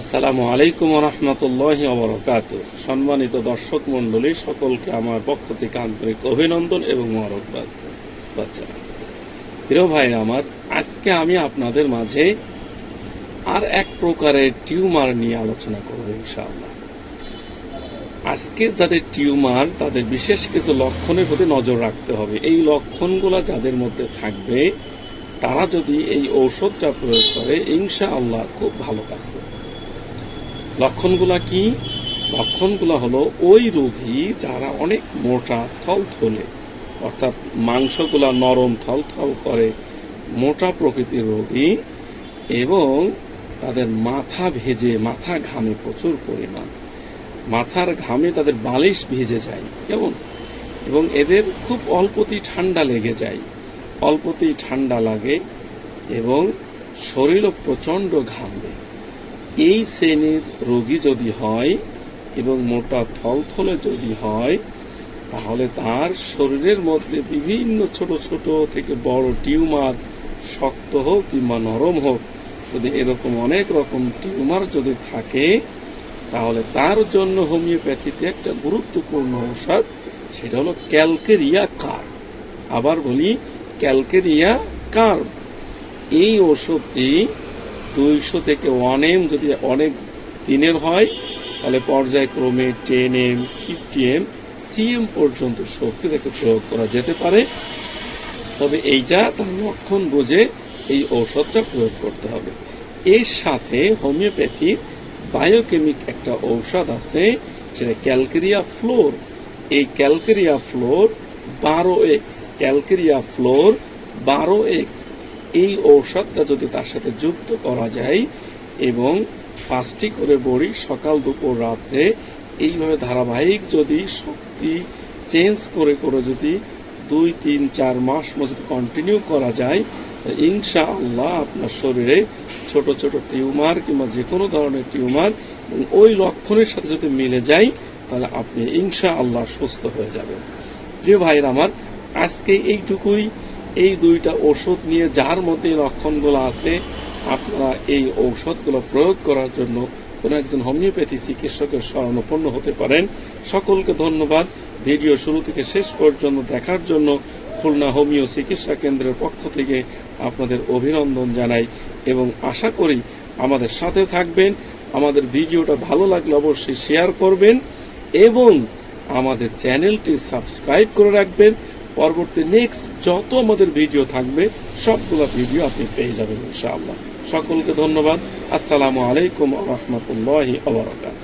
আসসালামু আলাইকুম রহমতুল্লাহ অবরকাত সম্মানিত দর্শক মন্ডলী সকলকে আমার পক্ষ থেকে আন্তরিক অভিনন্দন এবং মরকবাদ বাচ্চা প্রিয় ভাই আমার, আজকে আমি আপনাদের মাঝে আর এক প্রকারের টিউমার নিয়ে আলোচনা করব ইনশাআল্লাহ। আজকে যাদের টিউমার, তাদের বিশেষ কিছু লক্ষণের প্রতি নজর রাখতে হবে। এই লক্ষণগুলো যাদের মধ্যে থাকবে, তারা যদি এই ঔষধটা প্রয়োগ করে ইনশা আল্লাহ খুব ভালো কাজ করবে। লক্ষণগুলা কি? লক্ষণগুলো হলো ওই রোগী যারা অনেক মোটা থলথলে, অর্থাৎ মাংসগুলা নরম থলথল করে, মোটা প্রকৃতির রোগী এবং তাদের মাথা ভেজে, মাথা ঘামে প্রচুর পরিমাণ। মাথার ঘামে তাদের বালিশ ভিজে যায়, কেমন? এবং এদের খুব অল্পতেই ঠান্ডা লেগে যায়। অল্পতেই ঠান্ডা লাগে এবং শরীরও প্রচণ্ড ঘামবে এই শ্রেণির রোগী যদি হয় এবং মোটা থলথলে যদি হয়, তাহলে তার শরীরের মধ্যে বিভিন্ন ছোট ছোট থেকে বড় টিউমার শক্ত হোক কিংবা নরম হোক, যদি এরকম অনেক রকম টিউমার যদি থাকে, তাহলে তার জন্য হোমিওপ্যাথিতে একটা গুরুত্বপূর্ণ ঔষধ, সেটা হলো ক্যালকেরিয়া কার আবার বলি, ক্যালকেরিয়া কার এই ওষুধটি দুইশো থেকে ওয়ান এম যদি অনেক দিনের হয়, তাহলে পর্যায়ক্রমে ten M fifty M CM পর্যন্ত শক্তি থেকে প্রয়োগ করা যেতে পারে। তবে এইটা তার লক্ষণ বুঝে, এই ঔষধটা প্রয়োগ করতে হবে। এর সাথে হোমিওপ্যাথির বায়োকেমিক একটা ঔষধ আছে, সেটা ক্যালকেরিয়া ফ্লোর। এই ক্যালকেরিয়া ফ্লোর, বারো এক্স ক্যালকেরিয়া ফ্লোর, বারো এক্স এই ঔষধটা যদি তার সাথে যুক্ত করা যায় এবং পাঁচটি করে বড়ি সকাল, দুপুর, রাত্রে, এইভাবে ধারাবাহিক যদি শক্তি চেঞ্জ করে করে যদি দুই, তিন, চার মাস মতো কন্টিনিউ করা যায় ইনশা আল্লাহ আপনার শরীরে ছোট ছোট টিউমার কিংবা যে কোনো ধরনের টিউমার ওই লক্ষণের সাথে যদি মিলে যায়, তাহলে আপনি ইনশা আল্লাহ সুস্থ হয়ে যাবেন। প্রিয় ভাইয়ের আমার, আজকে এইটুকুই। এই দুইটা ওষুধ নিয়ে যার মধ্যে লক্ষণগুলো আছে, আপনারা এই ঔষধগুলো প্রয়োগ করার জন্য কোনো একজন হোমিওপ্যাথি চিকিৎসকের শরণাপন্ন হতে পারেন। সকলকে ধন্যবাদ। ভিডিও শুরু থেকে শেষ পর্যন্ত দেখার জন্য খুলনা হোমিও চিকিৎসা কেন্দ্রের পক্ষ থেকে আপনাদের অভিনন্দন জানাই এবং আশা করি আমাদের সাথে থাকবেন। আমাদের ভিডিওটা ভালো লাগলে অবশ্যই শেয়ার করবেন এবং আমাদের চ্যানেলটি সাবস্ক্রাইব করে রাখবেন। পরবর্তী নেক্সট যত আমাদের ভিডিও থাকবে, সবগুলো ভিডিও আপনি পেয়ে যাবেন ইনশাআল্লাহ। সকলকে ধন্যবাদ। আসসালামু আলাইকুম রহমতুল্লাহ আবরকাত